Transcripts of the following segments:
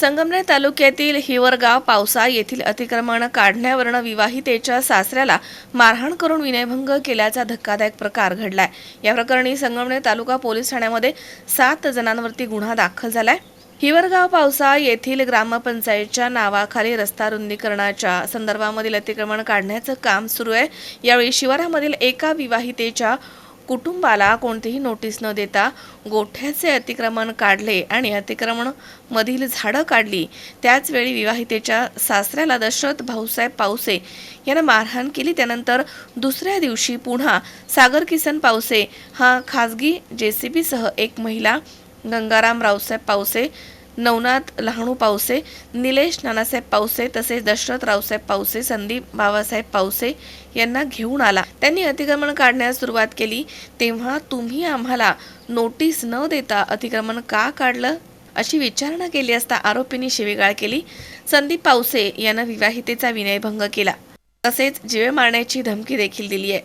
संगमनेर तालुक्यातील हिवरगाव पावसा येथील अतिक्रमण काढण्यावरनं विवाहितेच्या सासऱ्याला मारहाण करून विनयभंग केल्याचा धक्कादायक प्रकार घडलाय. या प्रकरणी संगमनेर तालुका पोलीस ठाण्यामध्ये सात जणांवरती गुन्हा दाखल झालाय. हिवरगाव पावसा येथील ग्रामपंचायतच्या नावाखाली रस्ता रुंदीकरणाच्या संदर्भामधील अतिक्रमण काढण्याचं काम सुरू आहे. यावेळी शिवारामधील एका विवाहितेच्या कुटुंबाला कोणतीही नोटीस न देता गोठ्याचे अतिक्रमण काढले आणि अतिक्रमण मधील झाडं काढली. त्याचवेळी विवाहितेच्या सासऱ्याला दशरथ भाऊसाहेब पावसे यानं मारहाण केली. त्यानंतर दुसऱ्या दिवशी पुन्हा सागर किसन पावसे हा खाजगी जेसीबीसह एक महिला गंगाराम रावसाहेब पावसे नवनाथ लहाणू पावसे निलेश नानासाहेब पावसे तसेच दशरथ रावसाहेब पावसे संदीप बाबासाहेब पावसे यांना घेऊन आला. त्यांनी अतिक्रमण काढण्यास सुरुवात केली. तेव्हा तुम्ही आम्हाला नोटीस न देता अतिक्रमण का काढलं? अशी विचारणा केली असता आरोपींनी शिवीगाळ केली. संदीप पावसे यांना विवाहितेचा विनयभंग केला. तसेच जीवे मारण्याची धमकी देखील दिली आहे.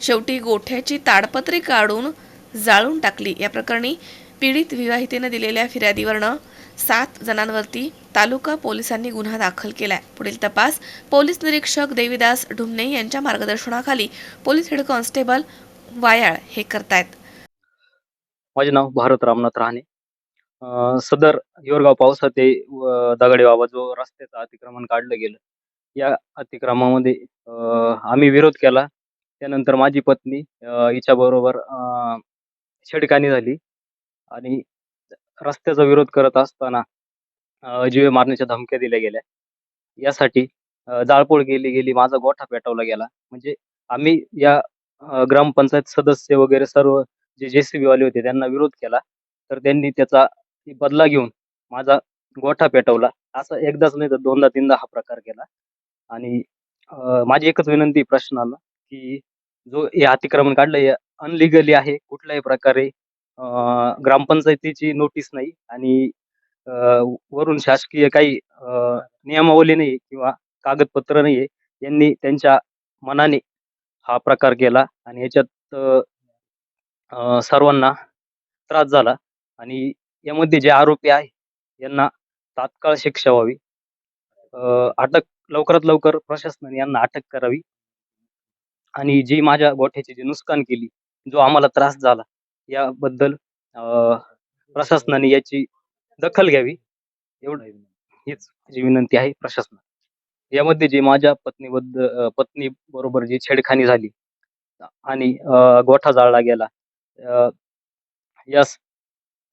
शेवटी गोठ्याची ताडपत्री काढून जाळून टाकली. या प्रकरणी पीडित विवाहितेनं दिलेल्या फिर्यादीवरनं सात जणांवरती तालुका पोलिसांनी गुन्हा दाखल केलाय. पुढील तपास पोलीस निरीक्षक देवीदास ढुमने यांच्या मार्गदर्शनाखाली पोलीस हेड कॉन्स्टेबल वायाळ हे करतायत. माझे नाव भारत रामनाथ राहणे. सदर योरगाव पावसा ते दगडे बाबा जो रस्त्याचं अतिक्रमण काढलं गेलं या अतिक्रमामध्ये आम्ही विरोध केला. त्यानंतर माझी पत्नी हिच्या बरोबर छेडखानी झाली. आणि रस्त्याचा विरोध करत असताना जीवे मारण्याच्या धमक्या दिल्या गेल्या. यासाठी जाळपोळ केली गेली माझा गोठा पेटवला गेला. म्हणजे आम्ही या ग्रामपंचायत सदस्य वगैरे सर्व जे जेसीबी वाले होते त्यांना विरोध केला. तर त्यांनी त्याचा बदला घेऊन माझा गोठा पेटवला. असं एकदाच नाही तर दोनदा तीनदा हा प्रकार केला. आणि माझी एकच विनंती प्रश्नाला की जो हे अतिक्रमण काढलं हे अनलिगली आहे कुठल्याही प्रकारे ग्रामपंचायतीची नोटीस नाही आणि वरून शासकीय काही नियमावली नाही किंवा कागदपत्र नाही यांनी त्यांच्या मनाने हा प्रकार केला आणि याच्यात सर्वांना त्रास झाला आणि यामध्ये जे आरोपी आहे यांना तात्काळ शिक्षा व्हावी. अटक लवकरात लवकर प्रशासनाने यांना अटक करावी आणि जी माझ्या गोठ्याची जी नुकसान केली जो आम्हाला त्रास झाला याबद्दल प्रशासनाने याची दखल घ्यावी. एवढं हीच जी विनंती आहे प्रशासना यामध्ये जे माझ्या पत्नीबद्दल पत्नी बरोबर जी छेडखानी झाली आणि गोठा जाळला गेला यासाठी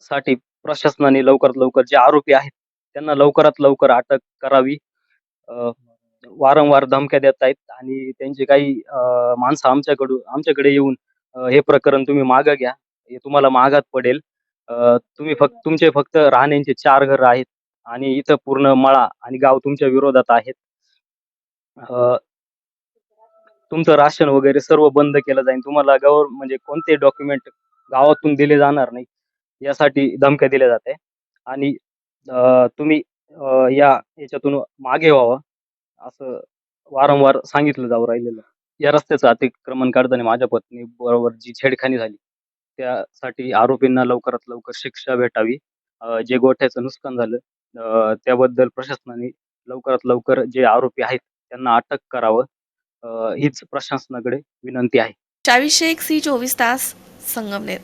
साठी प्रशासनाने लवकरात लवकर जे आरोपी आहेत त्यांना लवकरात लवकर अटक करावी. वारंवार धमक्या देत आहेत आणि त्यांचे काही माणसं आमच्याकडून आमच्याकडे येऊन हे प्रकरण तुम्ही मागं घ्या. हे तुम्हाला महागात पडेल. अं, तुम्ही फक्त तुमचे फक्त राहण्याचे चार घर आहेत आणि इथं पूर्ण मळा आणि गाव तुमच्या विरोधात आहेत. अ तुमचं राशन वगैरे सर्व बंद केलं जाईल. तुम्हाला गव्हर म्हणजे कोणते डॉक्युमेंट गावातून दिले जाणार नाही यासाठी धमक्या दिल्या जाते आणि अ तुम्ही या याच्यातून मागे व्हावं असं वारंवार सांगितलं जाऊ राहिलेलं. या रस्त्याचं अतिक्रमण काढताना माझ्या पत्नी बरोबर जी छेडखानी झाली त्यासाठी आरोपींना लवकरात लवकर शिक्षा भेटावी. जे गोठ्याचं नुकसान झालं त्याबद्दल प्रशासनाने लवकरात लवकर जे आरोपी आहेत त्यांना अटक करावं. हीच प्रशासनाकडे विनंती आहे. चाळीसशे एक सी चोवीस तास संगमनेर.